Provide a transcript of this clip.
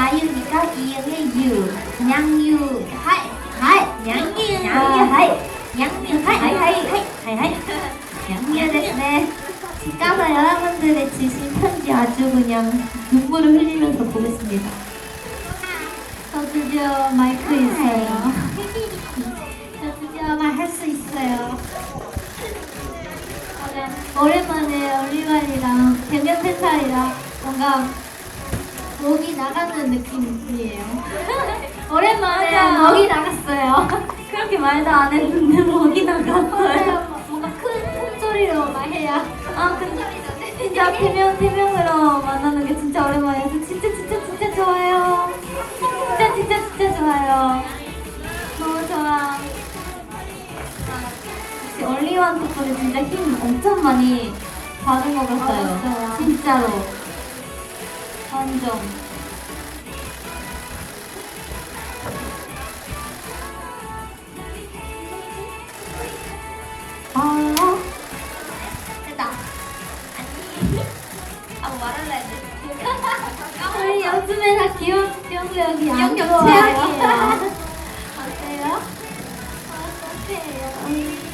나유니까 이응의 유. 냥유. 하이. 하이. 냥유. 냥유. 하이. 냥유. 하이. 하이. 하이. 하이. 하이. 냥유 됐네. 집 가서 여러분들의 주신 편지 아주 그냥 눈물을 흘리면서 보겠습니다. 저 드디어 마이크 있어요. 저 드디어 말할수 있어요. 오랜만에 올리발이랑 대면 팬살이랑 뭔가 목이 나가는 느낌이에요. 오랜만에 맞아. 목이 나갔어요. 그렇게 말도 안 했는데 목이 나갔어요. 뭔가 큰, 큰 소리로 말해야. 아 근데 진짜 대면 대면으로 만나는 게 진짜 오랜만이어서 진짜 진짜 진짜 좋아요. 진짜 진짜 진짜 좋아요. 너무 좋아. 역시 얼리원 덕분에 진짜 힘 엄청 많이 받은 것 같아요. 맞아요. 진짜로. 한정. 아. 됐다. 아 말을 해야지 우리 요즘에 다 기억력이 안 기억력 최악이에요. 어때요? 어떡해요?